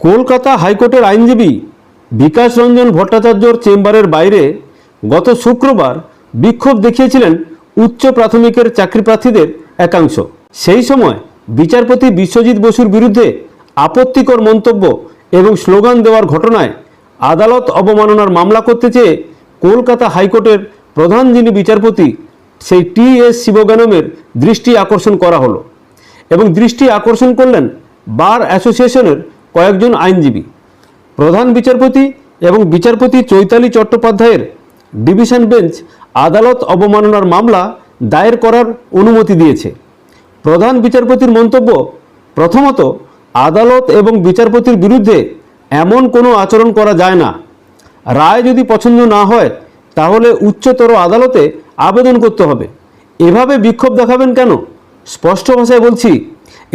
কলকাতা হাইকোর্টের আইনজীবী বিকাশ রঞ্জন ভট্টাচার্যর চেম্বারের বাইরে গত শুক্রবার বিক্ষোভ দেখিয়েছিলেন উচ্চ প্রাথমিকের চাকরি প্রার্থীদের একাংশ। সেই সময় বিচারপতি বিশ্বজিৎ বসুর বিরুদ্ধে আপত্তিকর মন্তব্য এবং স্লোগান দেওয়ার ঘটনায় আদালত অবমাননার মামলা করতে চেয়ে কলকাতা হাইকোর্টের প্রধান যিনি বিচারপতি, সেই টি এস শিবগানমের দৃষ্টি আকর্ষণ করা হলো এবং দৃষ্টি আকর্ষণ করলেন বার অ্যাসোসিয়েশনের কয়েকজন আইনজীবী, প্রধান বিচারপতি এবং বিচারপতি চৈতালি চট্টোপাধ্যায়ের ডিভিশন বেঞ্চ আদালত অবমাননার মামলা দায়ের করার অনুমতি দিয়েছে। প্রধান বিচারপতির মন্তব্য, প্রথমত, আদালত এবং বিচারপতির বিরুদ্ধে এমন কোনো আচরণ করা যায় না। রায় যদি পছন্দ না হয়, তাহলে উচ্চতর আদালতে আবেদন করতে হবে। এভাবে বিক্ষোভ দেখাবেন কেন? স্পষ্ট ভাষায় বলছি,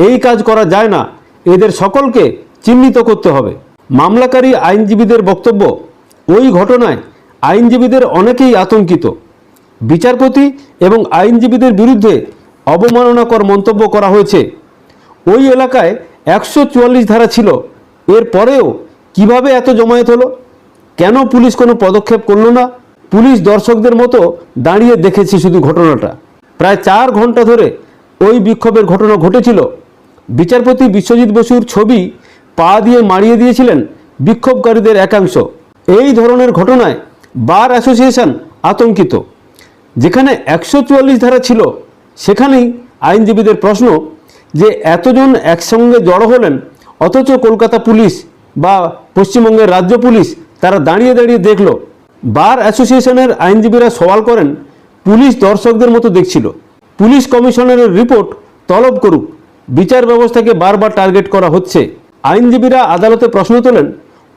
এই কাজ করা যায় না। এদের সকলকে চিহ্নিত করতে হবে। মামলাকারী আইনজীবীদের বক্তব্য, ওই ঘটনায় আইনজীবীদের অনেকেই আতঙ্কিত। বিচারপতি এবং আইনজীবীদের বিরুদ্ধে অবমাননাকর মন্তব্য করা হয়েছে। ওই এলাকায় একশো চুয়াল্লিশ ধারা ছিল। এর পরেও কীভাবে এত জমায়েত হলো? কেন পুলিশ কোনো পদক্ষেপ করল না? পুলিশ দর্শকদের মতো দাঁড়িয়ে দেখেছি শুধু ঘটনাটা। প্রায় চার ঘণ্টা ধরে ওই বিক্ষোভের ঘটনা ঘটেছিল। বিচারপতি বিশ্বজিৎ বসুর ছবি পা দিয়ে মারিয়ে দিয়েছিলেন বিক্ষোভকারীদের একাংশ। এই ধরনের ঘটনায় বার অ্যাসোসিয়েশন আতঙ্কিত। যেখানে একশো চুয়াল্লিশ ধারা ছিল, সেখানেই আইনজীবীদের প্রশ্ন যে এতজন একসঙ্গে জড়ো হলেন, অথচ কলকাতা পুলিশ বা পশ্চিমবঙ্গের রাজ্য পুলিশ তারা দাঁড়িয়ে দাঁড়িয়ে দেখল। বার অ্যাসোসিয়েশনের আইনজীবীরা সওয়াল করেন, পুলিশ দর্শকদের মতো দেখছিল। পুলিশ কমিশনারের রিপোর্ট তলব করুক, বিচার ব্যবস্থাকে বারবার টার্গেট করা হচ্ছে। আইনজীবীরা আদালতে প্রশ্ন তোলেন,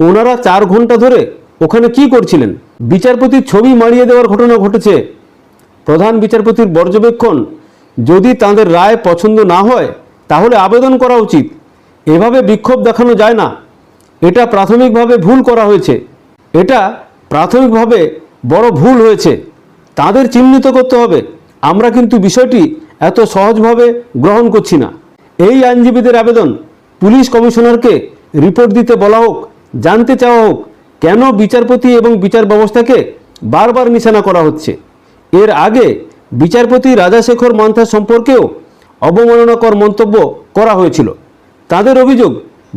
ওনারা চার ঘণ্টা ধরে ওখানে কি করছিলেন? বিচারপতির ছবি মারিয়ে দেওয়ার ঘটনা ঘটেছে। প্রধান বিচারপতির পর্যবেক্ষণ যদি তাদের রায় পছন্দ না হয়, তাহলে আবেদন করা উচিত। এভাবে বিক্ষোভ দেখানো যায় না। এটা প্রাথমিকভাবে ভুল করা হয়েছে। এটা প্রাথমিকভাবে বড় ভুল হয়েছে। তাদের চিহ্নিত করতে হবে। আমরা কিন্তু বিষয়টি এত সহজভাবে গ্রহণ করছি না। এই আইনজীবীদের আবেদন পুলিশ কমিশনারকে রিপোর্ট দিতে বলা হোক, জানতে চাওয়া হোক, কেন বিচারপতি এবং বিচার ব্যবস্থাকে বারবার নিশানা করা হচ্ছে। এর আগে বিচারপতি রাজাশেখর মান্থা সম্পর্কেও অবমাননাকর মন্তব্য করা হয়েছিল। তাদের অভিযোগ,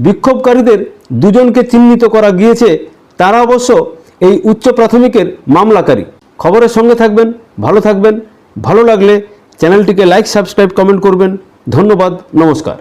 বিক্ষোভকারীদের দুজনকে চিহ্নিত করা গিয়েছে, তারা অবশ্য এই উচ্চ প্রাথমিকের মামলাকারী। খবরের সঙ্গে থাকবেন, ভালো থাকবেন, ভালো লাগলে চ্যানেলটিকে লাইক, সাবস্ক্রাইব, কমেন্ট করবেন। ধন্যবাদ, নমস্কার।